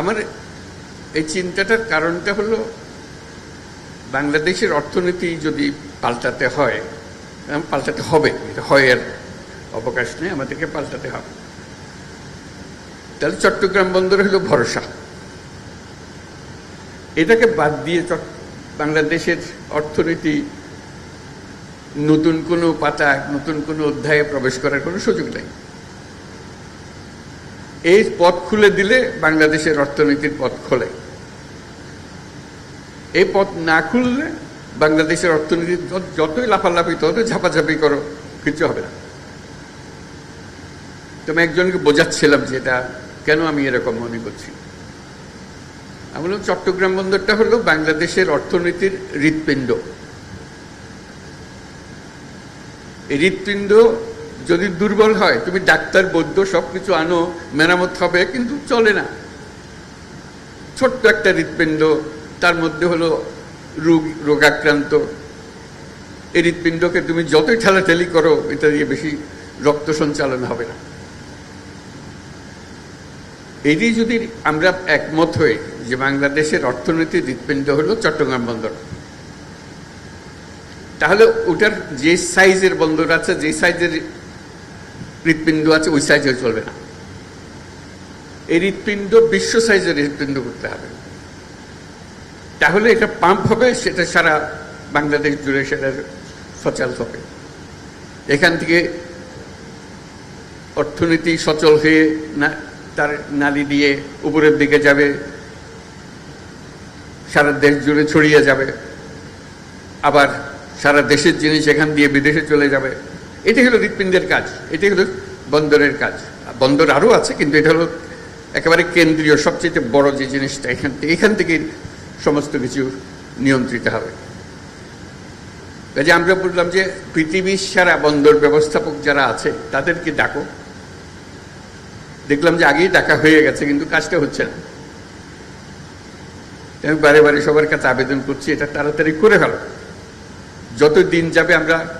আমার এই চিন্তাটার কারণটা হলো, বাংলাদেশের অর্থনীতি যদি পাল্টাতে হয় পাল্টাতে হবে, এটা হয় আর অবকাশ নেই, আমাদেরকে পাল্টাতে হবে। তাহলে চট্টগ্রাম বন্দর হলো ভরসা। এটাকে বাদ দিয়ে বাংলাদেশের অর্থনীতি নতুন কোনো পাতা, নতুন কোনো অধ্যায়ে প্রবেশ করার কোনো সুযোগ নেই। এই পথ খুলে দিলে বাংলাদেশের অর্থনীতির পথ খোলে। এই পথ না খুললে বাংলাদেশের অর্থনীতি যতই লাফালাফি তত ঝাপাঝাপি করো, কিছু হবে না। তো আমি একজনকে বোঝাচ্ছিলাম যে এটা কেন আমি এরকম মনে করছি। আমি বললাম, চট্টগ্রাম বন্দরটা হলো বাংলাদেশের অর্থনীতির হৃৎপিণ্ড। এই হৃৎপিণ্ড যদি দুর্বল হয়, তুমি ডাক্তার, বৈদ্য সবকিছু আনো, মেরামত হবে, কিন্তু চলে না। ছোট্ট একটা হৃৎপিণ্ড, তার মধ্যে হলো রোগ, রোগাক্রান্ত। এই হৃৎপিণ্ডকে তুমি যতই ঠেলাঠেলি করো, এটা দিয়ে বেশি রক্ত সঞ্চালন হবে না। এটি যদি আমরা একমত হই যে বাংলাদেশের অর্থনীতির হৃৎপিণ্ড হলো চট্টগ্রাম বন্দর, তাহলে ওটার যে সাইজের বন্দর আছে, যে সাইজের হৃৎপিণ্ড আছে, ওই সাইজের চলবে। না এই হৃৎপিণ্ড বিশ্ব সাইজের হৃৎপিণ্ড করতে হবে। তাহলে এটা পাম্প হবে, সেটা সারা বাংলাদেশ জুড়ে সেটা সচল হবে। এখান থেকে অর্থনীতি সচল হয়ে না, তার নালি দিয়ে উপরের দিকে যাবে, সারা দেশ জুড়ে ছড়িয়ে যাবে, আবার সারা দেশের জিনিস এখান দিয়ে বিদেশে চলে যাবে। এটি হলো হৃৎপিণ্ডের কাজ, এটি হলো বন্দরের কাজ। বন্দর আরও আছে, কিন্তু এটা হলো একেবারে কেন্দ্রীয়, সবচেয়ে বড় যে জিনিসটা, এখান থেকে এখান থেকে সমস্ত কিছু নিয়ন্ত্রিত হবে। কাজে আমরা বললাম যে পৃথিবীর সারা বন্দর ব্যবস্থাপক যারা আছে, তাদেরকে ডাকো। দেখলাম যে আগেই ডাকা হয়ে গেছে, কিন্তু কাজটা হচ্ছে না। আমি বারে বারে সবার কাছে আবেদন করছি, এটা তাড়াতাড়ি করে ফেলো। যত দিন যাবে আমরা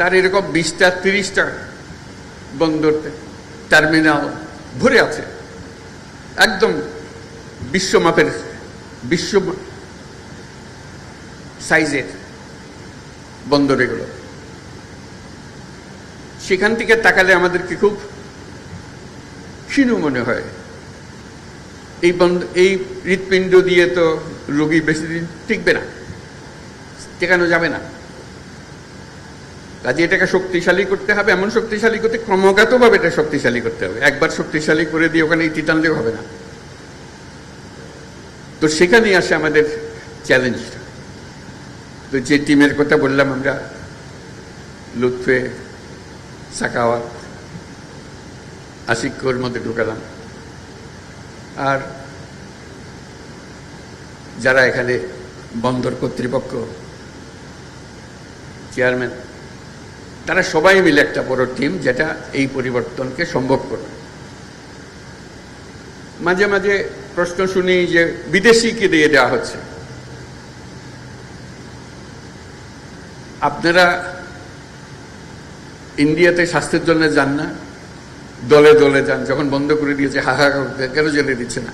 তার এরকম বিশটা, তিরিশটা বন্দর টার্মিনাল ভরে আছে। একদম বিশ্বমাপের, বিশ্ব সাইজের বন্দর এগুলো। সেখান থেকে তাকালে আমাদেরকে খুব ক্ষীণ মনে হয়। এই বন্ধ এই হৃৎপিণ্ড দিয়ে তো রোগী বেশি দিন টিকবে না, টেকানো যাবে না। কাজে এটাকে শক্তিশালী করতে হবে, এমন শক্তিশালী করতে, ক্রমাগতভাবে এটা শক্তিশালী করতে হবে। একবার শক্তিশালী করে দিয়ে ওখানে ইতি টানলেও হবে না। তো সেখানেই আসে আমাদের চ্যালেঞ্জটা তো যে টিমের কথা বললাম আমরা, লুৎফে, সাকাওয়াত আশিকর মধ্যে ঢুকালাম। আর যারা এখানে বন্দর কর্তৃপক্ষ চেয়ারম্যান তারা সবাই মিলে একটা বড় টিম যেটা এই পরিবর্তনকে সম্ভব করবে মাঝে মাঝে প্রশ্ন শুনি যে বিদেশিকে দিয়ে দেওয়া হচ্ছে। আপনারা ইন্ডিয়াতে স্বাস্থ্যের জন্য যান না, দলে দলে যান, যখন বন্ধ করে দিয়েছে করতে কেন জেলে দিচ্ছে না?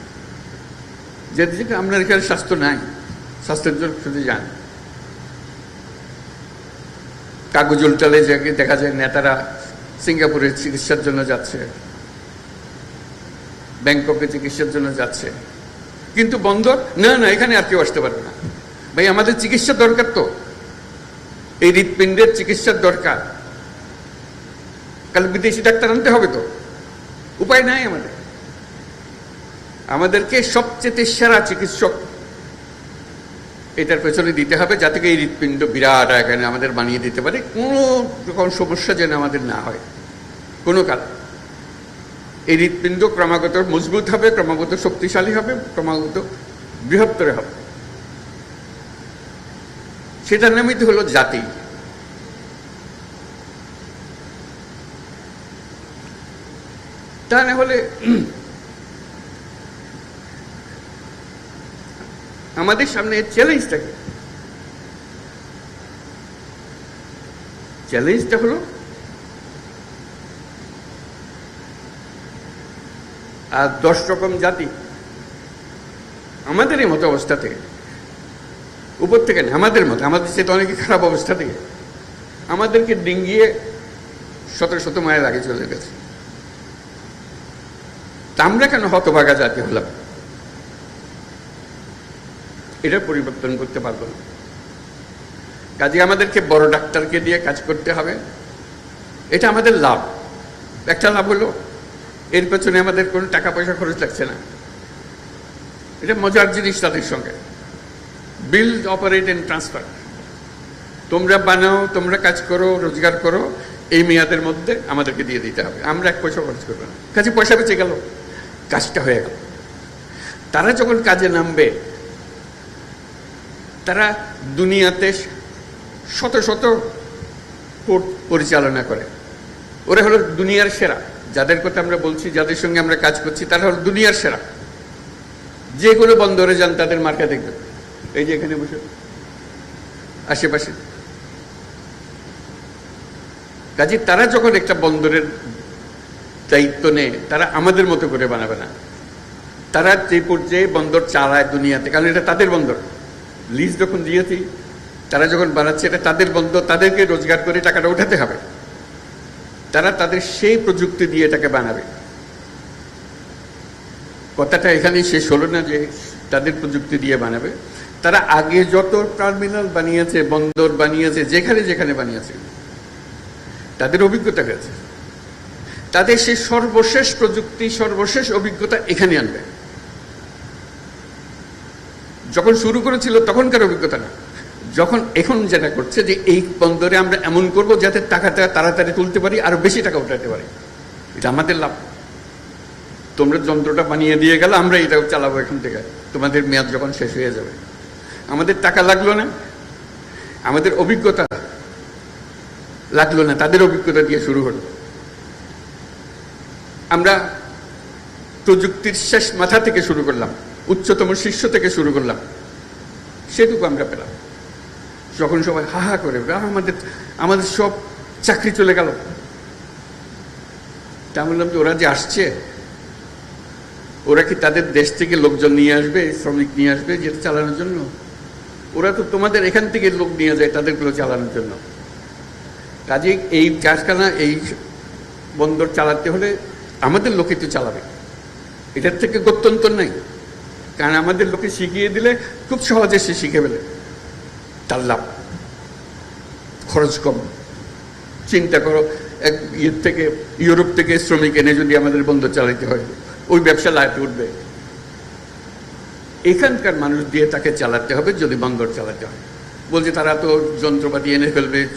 যেতে আপনার এখানে স্বাস্থ্য নাই, স্বাস্থ্যের জন্য শুধু যান। কাগজ উল্টালে দেখা যায় নেতারা সিঙ্গাপুরে চিকিৎসার জন্য যাচ্ছে, ব্যাংককে চিকিৎসার জন্য যাচ্ছে। কিন্তু বন্দর, না না, এখানে আর কেউ আসতে পারবে না। ভাই, আমাদের চিকিৎসা দরকার তো। এই হৃৎপিণ্ডের চিকিৎসার দরকার। কাল বিদেশি ডাক্তার আনতে হবে তো। উপায় নাই আমাদের। আমাদেরকে সবচেয়ে সেরা চিকিৎসক এটার পেছনে দিতে হবে, যাতে এই হৃৎপিণ্ড বিরাট এখানে আমাদের বানিয়ে দিতে পারে। কোনো রকম সমস্যা যেন আমাদের না হয়। কোনো কাল এই হৃৎপিণ্ড ক্রমাগত মজবুত হবে, ক্রমাগত শক্তিশালী হবে, ক্রমাগত বৃহত্তর হবে। সেটার নামই তো হলো জাতি। তা না হলে আমাদের সামনে চ্যালেঞ্জটা কি? চ্যালেঞ্জটা হলো আর দশ রকম জাতি আমাদের এই মতো অবস্থা থেকে, উপর থেকে না, আমাদের মতো, আমাদের সে তো অনেক খারাপ অবস্থা থেকে, আমাদেরকে ডিঙ্গিয়ে শত শত মায়ের আগে চলে গেছে। আমরা কেন হতভাগা জাতি হলাম? এটা পরিবর্তন করতে পারব না। কাজে আমাদেরকে বড় ডাক্তারকে দিয়ে কাজ করতে হবে। এটা আমাদের লাভ। একটা লাভ হলো, এর পেছনে আমাদের কোনো টাকা পয়সা খরচ লাগছে না। এটা মজার জিনিস তাদের সঙ্গে। বিল্ড অপারেট এন্ড ট্রান্সফার তোমরা বানাও, তোমরা কাজ করো, রোজগার করো, এই মেয়াদের মধ্যে আমাদেরকে দিয়ে দিতে হবে। আমরা এক পয়সা খরচ করব না। কাজে পয়সা বেঁচে গেল, কাজটা হয়ে গেল। তারা যখন কাজে নামবে তারা দুনিয়াতে শত শত কোর্ট পরিচালনা করে। ওরা হলো দুনিয়ার সেরা। যাদের কথা আমরা বলছি, যাদের সঙ্গে আমরা কাজ করছি, তারা হলো দুনিয়ার সেরা। যে কোনো বন্দরে যান, তাদের মার্কা দেখবে এই যে এখানে বসে। আশেপাশে। কাজে তারা যখন একটা বন্দরের দায়িত্ব নেয়, তারা আমাদের মতো করে বানাবে না। তারা যে পর্যায়ে বন্দর চালায় দুনিয়াতে, কারণ এটা তাদের বন্দর। লিজ যখন দিয়েছি, তারা যখন বানাচ্ছে, এটা তাদের বন্দর তাদেরকে রোজগার করে টাকাটা উঠাতে হবে। তারা তাদের সেই প্রযুক্তি দিয়ে এটাকে বানাবে। কথাটা এখানেই শেষ হলো না যে তাদের প্রযুক্তি দিয়ে বানাবে। তারা আগে যত টার্মিনাল বানিয়েছে, বন্দর বানিয়েছে, যেখানে যেখানে বানিয়েছে, তাদের অভিজ্ঞতা হয়েছে। তাদের সেই সর্বশেষ প্রযুক্তি, সর্বশেষ অভিজ্ঞতা এখানে আনবে। যখন শুরু করেছিল, তখনকার অভিজ্ঞতা না। যখন এখন যেটা করছে যে, এই বন্দরে আমরা এমন করব যাতে টাকাটা তাড়াতাড়ি তুলতে পারি, আরও বেশি টাকা উঠাতে পারি। এটা আমাদের লাভ। তোমরা যন্ত্রটা বানিয়ে দিয়ে গেলে, আমরা এটাও চালাবো এখান থেকে। তোমাদের মেয়াদ যখন শেষ হয়ে যাবে। আমাদের টাকা লাগল না। আমাদের অভিজ্ঞতা লাগল না। তাদের অভিজ্ঞতা দিয়ে শুরু হলো। আমরা প্রযুক্তির শেষ মাথা থেকে শুরু করলাম। উচ্চতম শীর্ষ থেকে শুরু করলাম। সেটুকু আমরা পেলাম। যখন সবাই হা হা করে আমাদের আমাদের সব চাকরি চলে গেল। তা বললাম যে, ওরা যে আসছে, ওরা কি তাদের দেশ থেকে লোকজন নিয়ে আসবে, শ্রমিক নিয়ে আসবে যেটা চালানোর জন্য? ওরা তো তোমাদের এখান থেকে লোক নিয়ে যায় তাদেরগুলো চালানোর জন্য। কাজে এই কারখানা এই বন্দর চালাতে হলে আমাদের লোকে তো চালাবে। এটার থেকে গত্যন্তর নাই। কারণ আমাদের লোকে শিখিয়ে দিলে খুব সহজে সে শিখে ফেলে। তার লাভ। খরচ কম। চিন্তা করো, এক ইয়ের থেকে, ইউরোপ থেকে শ্রমিক এনে যদি আমাদের বন্দর চালাতে হয়, ওই ব্যবসা লাইতে উঠবে। এখানকার মানুষ দিয়ে তাকে চালাতে হবে যদি বন্দর চালাতে হয়। বলছে, তারা তো যন্ত্রপাতি এনে ফেলবে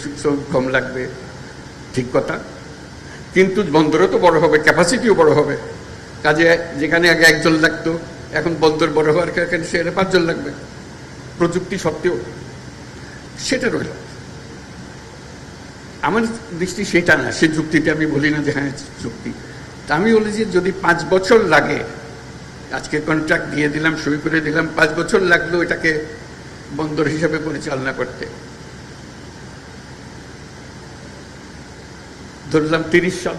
কম লাগবে। ঠিক কথা। কিন্তু বন্দরও তো বড় হবে ক্যাপাসিটিও বড় হবে। কাজে যেখানে আগে একজন লাগতো এখন বন্দর বড় হওয়ার কারণে সেখানে পাঁচজন লাগবে। প্রযুক্তি সত্ত্বেও সেটা রইল। আমার দৃষ্টি সেটা না, সে যুক্তিটা আমি বলি না যে হ্যাঁ যুক্তি। তা আমি বলি যে যদি পাঁচ বছর লাগে, আজকে কন্ট্রাক্ট দিয়ে দিলাম, সই করে দিলাম, পাঁচ বছর লাগল এটাকে বন্দর হিসাবে পরিচালনা করতে। ধরলাম তিরিশ সাল।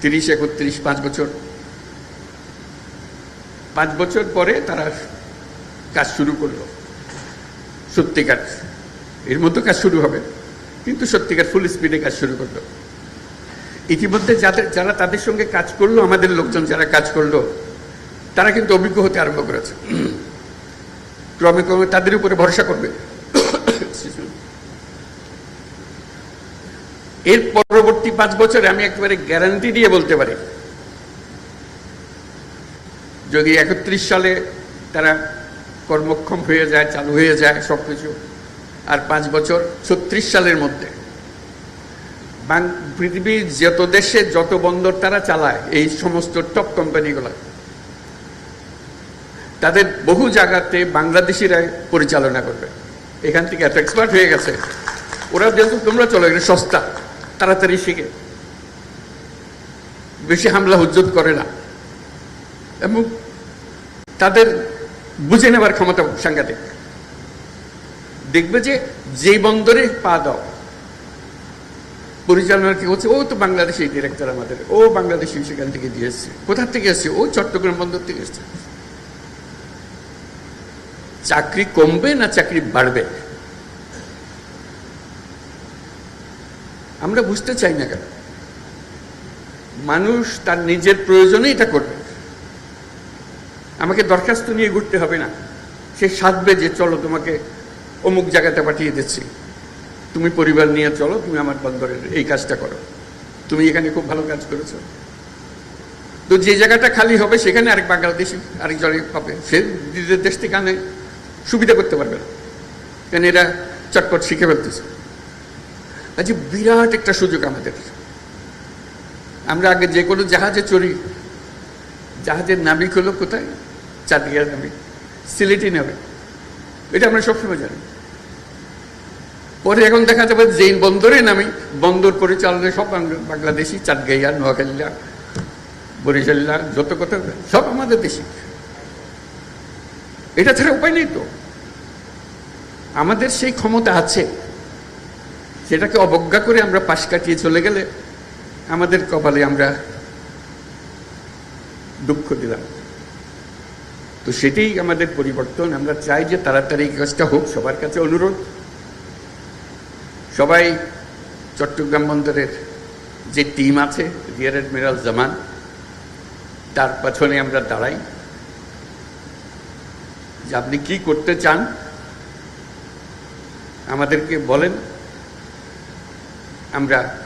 তিরিশ, একত্রিশ, পাঁচ বছর। পাঁচ বছর পরে তারা কাজ শুরু করল। সত্যিকার, এর মধ্যে কাজ শুরু হবে, কিন্তু সত্যিকার ফুল স্পিডে কাজ শুরু করল। ইতিমধ্যে যাদের, যারা তাদের সঙ্গে কাজ করল, আমাদের লোকজন যারা কাজ করল, তারা কিন্তু অভিজ্ঞ হতে আরম্ভ করেছে। ক্রমে ক্রমে তাদের উপরে ভরসা করবে। এর পরবর্তী পাঁচ বছরে আমি একেবারে গ্যারান্টি দিয়ে বলতে পারি যদি একত্রিশ সালে তারা কর্মক্ষম হয়ে যায়, চালু হয়ে যায় সব কিছু আর পাঁচ বছর ছত্রিশ সালের মধ্যে। পৃথিবীর যত দেশে যত বন্দর তারা চালায়, এই সমস্ত টপ কোম্পানিগুলো তাদের বহু জায়গাতে বাংলাদেশিরা পরিচালনা করবে। এখান থেকে এত এক্সপার্ট হয়ে গেছে। ওরা যেহেতু তোমরা চলো এটা সস্তা, তাড়াতাড়ি শিখে। বেশি হামলা হুজ্জত করে না। এবং তাদের বুঝে নেবার ক্ষমতা সাংঘাতিক। দেখবে যে যে বন্দরে পা দাও পরিচালনা কি হচ্ছে? ও তো বাংলাদেশি ডিরেক্টর আমাদের। ও বাংলাদেশি সেখান থেকে দিয়ে এসছে। কোথা থেকে এসছে? ও চট্টগ্রাম বন্দর থেকে এসছে। চাকরি কমবে না চাকরি বাড়বে? আমরা বুঝতে চাই না কেন? মানুষ তার নিজের প্রয়োজনে এটা করবে। আমাকে দরখাস্ত নিয়ে ঘুরতে হবে না। সে সাধবে যে, চলো তোমাকে অমুক জায়গাতে পাঠিয়ে দিচ্ছি। তুমি পরিবার নিয়ে চলো, তুমি আমার বন্দরের এই কাজটা করো। তুমি এখানে খুব ভালো কাজ করেছ। তো যে জায়গাটা খালি হবে, সেখানে আরেক বাংলাদেশি আরেকজনে পাবে সে নিজের দেশ থেকে আনে, সুবিধা করতে পারবে না। কেন এরা চটপট শিখে ফেলতেছে। আজ বিরাট একটা সুযোগ আমাদের। আমরা আগে যে কোনো জাহাজে চড়ি। জাহাজের নাবিক হলো কোথায়? চাঁদিয়ার নাবিক সিলেটি নাবে। এটা আমরা সবসময় জানি। পরে এখন দেখা যাবে যেই বন্দরে নামি বন্দর পরিচালনায় সব বাংলাদেশি, চাটগাইয়া, নোয়াখালীরা বরিশাল্লা যত কথা সব আমাদের দেশি। এটা ছাড়া উপায় নেই তো। আমাদের সেই ক্ষমতা আছে। সেটাকে অবজ্ঞা করে আমরা পাশ কাটিয়ে চলে গেলে আমাদের কপালে আমরা দুঃখ দিলাম। তো সেটাই আমাদের পরিবর্তন। আমরা চাই যে তাড়াতাড়ি কাজটা হোক, সবার কাছে অনুরোধ। সবাই চট্টগ্রাম বন্দরের যে টিম আছে, রিয়ার অ্যাডমিরাল জামান, তার পেছনে আমরা দাঁড়াই। যে আপনি কি করতে চান, আমাদেরকে বলেন। আমরা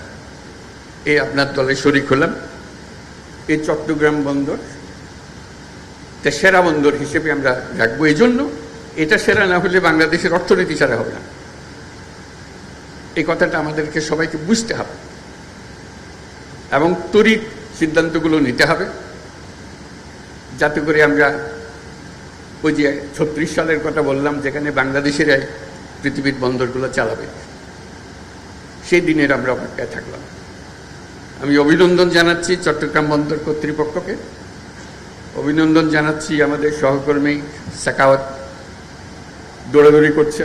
এই আপনার দলে শরিক হলাম। এই চট্টগ্রাম বন্দর তা সেরা বন্দর হিসেবে আমরা রাখব। এই জন্য এটা সেরা না হলে বাংলাদেশের অর্থনীতি সেরা হবে না। এই কথাটা আমাদেরকে সবাইকে বুঝতে হবে। এবং তড়িৎ সিদ্ধান্তগুলো নিতে হবে। যাতে করে আমরা ওই যে ছত্রিশ সালের কথা বললাম, যেখানে বাংলাদেশেরাই পৃথিবীর বন্দরগুলো চালাবে। সেই দিনের আমরা অপেক্ষায় থাকলাম। আমি অভিনন্দন জানাচ্ছি চট্টগ্রাম বন্দর কর্তৃপক্ষকে। অভিনন্দন জানাচ্ছি আমাদের সহকর্মী সাকাওয়াত। দৌড়াদৌড়ি করছে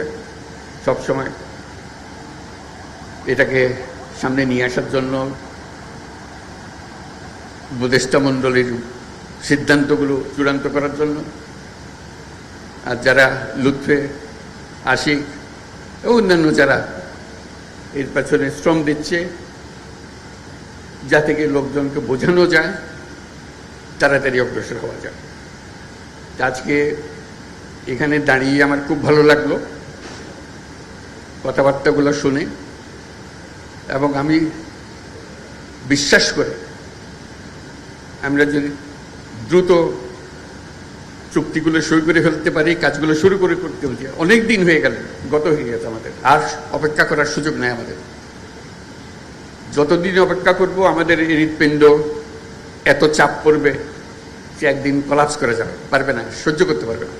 সব সময় এটাকে সামনে নিয়ে আসার জন্য উপদেষ্টা মণ্ডলীর সিদ্ধান্তগুলো চূড়ান্ত করার জন্য। আর যারা লুৎফে, আশিক অন্যান্য যারা এর পেছনে শ্রম দিচ্ছে যা থেকে লোকজনকে বোঝানো যায় তাড়াতাড়ি অগ্রসর হওয়া তা আজকে এখানে দাঁড়িয়ে আমার খুব ভালো লাগল কথাবার্তাগুলো শুনে এবং আমি বিশ্বাস করে আমরা যদি দ্রুত চুক্তিগুলো সই করে ফেলতে পারি, কাজগুলো শুরু করে করতে হচ্ছে অনেক দিন হয়ে গেল, গত হয়ে গেছে আমাদের। আর অপেক্ষা করার সুযোগ নেই আমাদের। যতদিন অপেক্ষা করব, আমাদের হৃৎপিণ্ড এত চাপ পড়বে সে একদিন কলাপস করে যাবে, পারবে না, সহ্য করতে পারবে না।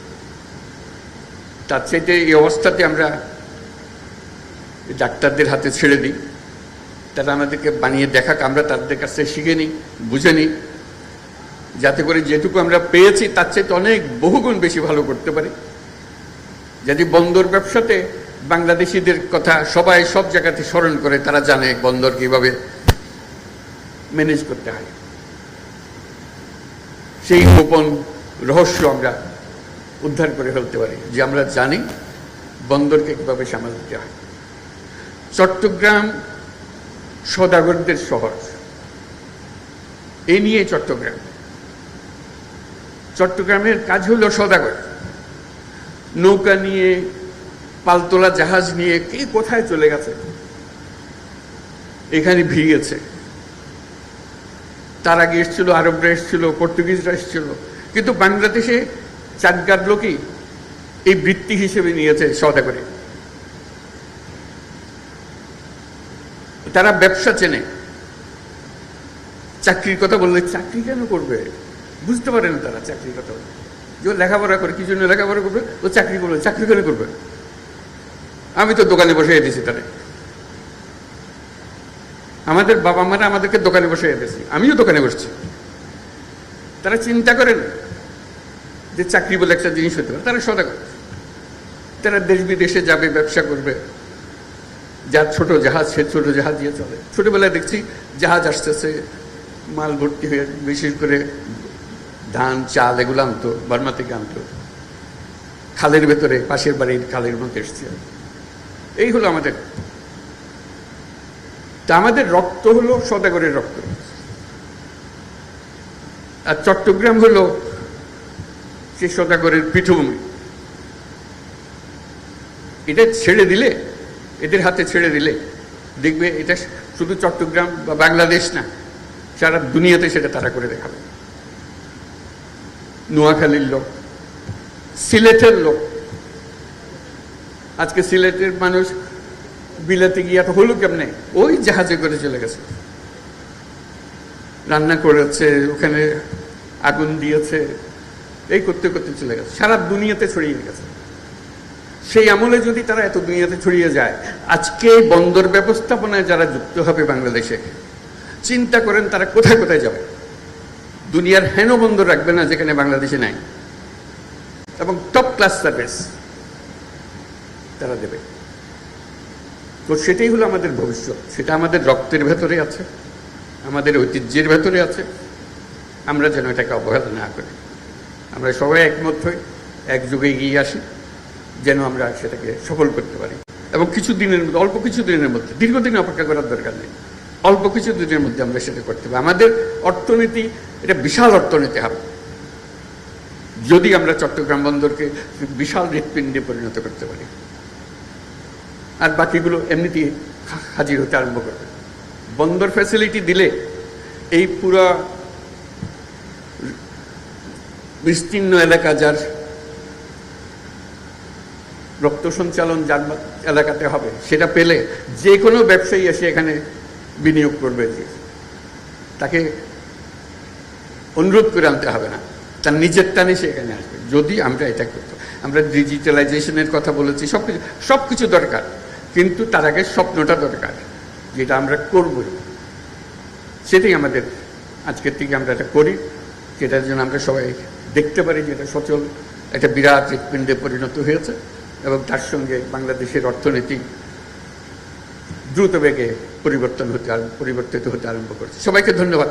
তার চাইতে এই অবস্থাতে আমরা ডাক্তারদের হাতে ছেড়ে দিই, তারা আমাদেরকে বানিয়ে দেখাক, আমরা তাদের কাছে শিখে নিই, বুঝে নিই, যাতে করে যেটুকু আমরা পেয়েছি তার চাইতে অনেক বহুগুণ বেশি ভালো করতে পারি। যদি বন্দর ব্যবসাতে বাংলাদেশিদের কথা সবাই সব জায়গাতে স্মরণ করে, তারা জানে বন্দর কীভাবে ম্যানেজ করতে হয়। সেই গোপন রহস্য আমরা উদ্ধার করে ফেলতে পারি, যে আমরা জানি বন্দরকে কীভাবে সামাল দিতে হয়। চট্টগ্রাম সদাগরদের শহর। এ নিয়ে চট্টগ্রাম। চট্টগ্রামের কাজ হলো সদাগর। নৌকা নিয়ে, পালতোলা জাহাজ নিয়ে কে কোথায় চলে গেছে? এখানে ভিড়িয়েছে তার আগে এসছিল, আরবরা এসছিল, পর্তুগিজরা এসছিল। কিন্তু বাংলাদেশে চাটগার লোকই এই বৃত্তি হিসেবে নিয়েছে সদা করে তারা ব্যবসা চেনে। চাকরির কথা বললে চাকরি কেন করবে? বুঝতে পারে না তারা চাকরির কথা। যে লেখাপড়া করে, কি জন্য লেখাপড়া করবে? ও চাকরি করবে, চাকরি কেন করবে? আমি তো দোকানে বসে দিয়েছি তারা আমাদের বাবা মারা আমাদেরকে দোকানে বসে দিয়েছি। আমিও দোকানে বসছি। তারা চিন্তা করেন যে চাকরি বলে একটা জিনিস হতে পারে। তারা সদা করে তারা দেশ বিদেশে যাবে, ব্যবসা করবে। যার ছোট জাহাজ, সে ছোট জাহাজ দিয়ে চলে। ছোটবেলায় দেখছি জাহাজ আসতে আসতেছে, মাল ভর্তি হয়ে বিশেষ করে ধান, চাল এগুলো আনতো, বার্মা থেকে আনতো। খালের ভেতরে, পাশের বাড়ির খালের মধ্যে এসছে এই হলো আমাদের তা আমাদের রক্ত হলো সদাগরের রক্ত। আর চট্টগ্রাম হলো সেই সদাগরের পীঠভূমি। এটা ছেড়ে দিলে, এদের হাতে ছেড়ে দিলে, দেখবে এটা শুধু চট্টগ্রাম বা বাংলাদেশ না, সারা দুনিয়াতে সেটা তারা করে দেখাবে। নোয়াখালীর লোক, সিলেটের লোক। আজকে সিলেটের মানুষ বিলাতে গিয়ে এত হলো কেমনে? ওই জাহাজে করে চলে গেছে। রান্না করেছে, ওখানে আগুন দিয়েছে, এই করতে করতে চলে গেছে। সারা দুনিয়াতে ছড়িয়ে গেছে। সেই আমলে যদি তারা এত দুনিয়াতে ছড়িয়ে যায়, আজকে বন্দর ব্যবস্থাপনায় যারা যুক্ত হবে বাংলাদেশে, চিন্তা করেন তারা কোথায় কোথায় যাবে। দুনিয়ার হেন বন্দর রাখবে না যেখানে বাংলাদেশে নাই। এবং টপ ক্লাস সার্ভিস তারা দেবে। তো সেটাই হলো আমাদের ভবিষ্যৎ। সেটা আমাদের রক্তের ভেতরে আছে, আমাদের ঐতিহ্যের ভেতরে আছে। আমরা যেন এটাকে অবহেলা না করি। আমরা সবাই একমত হই একযোগে এগিয়ে আসি, যেন আমরা সেটাকে সফল করতে পারি। এবং কিছু দিনের মধ্যে, অল্প কিছু দিনের মধ্যে, দীর্ঘদিন অপেক্ষা করার দরকার নেই। অল্প কিছু দিনের মধ্যে আমরা সেটা করতে পারি। আমাদের অর্থনীতি, এটা বিশাল অর্থনীতি হবে। যদি আমরা চট্টগ্রাম বন্দরকে বিশাল হৃৎপিণ্ডে পরিণত করতে পারি। আর বাকিগুলো এমনিতেই হাজির হতে আরম্ভ করবে। বন্দর ফ্যাসিলিটি দিলে এই পুরো বিস্তীর্ণ এলাকা যার রক্ত সঞ্চালন যার এলাকাতে হবে, সেটা পেলে যে কোনো ব্যবসায়ী এসে এখানে বিনিয়োগ করবে। তাকে অনুরোধ করে আনতে হবে না। তার নিজের টানে সে এখানে আসবে। যদি আমরা এটা করতো আমরা ডিজিটালাইজেশনের কথা বলেছি সব কিছু সব কিছু দরকার। কিন্তু তার আগে স্বপ্নটা দরকার, যেটা আমরা করবই। সেটাই আমাদের, আজকের থেকে আমরা এটা করি, যেটার জন্য আমরা সবাই দেখতে পারি যে এটা সচল, একটা বিরাট হৃৎপিণ্ডে পরিণত হয়েছে এবং তার সঙ্গে বাংলাদেশের অর্থনীতি দ্রুত বেগে পরিবর্তন হতে পরিবর্তিত হতে আরম্ভ করছে। সবাইকে ধন্যবাদ।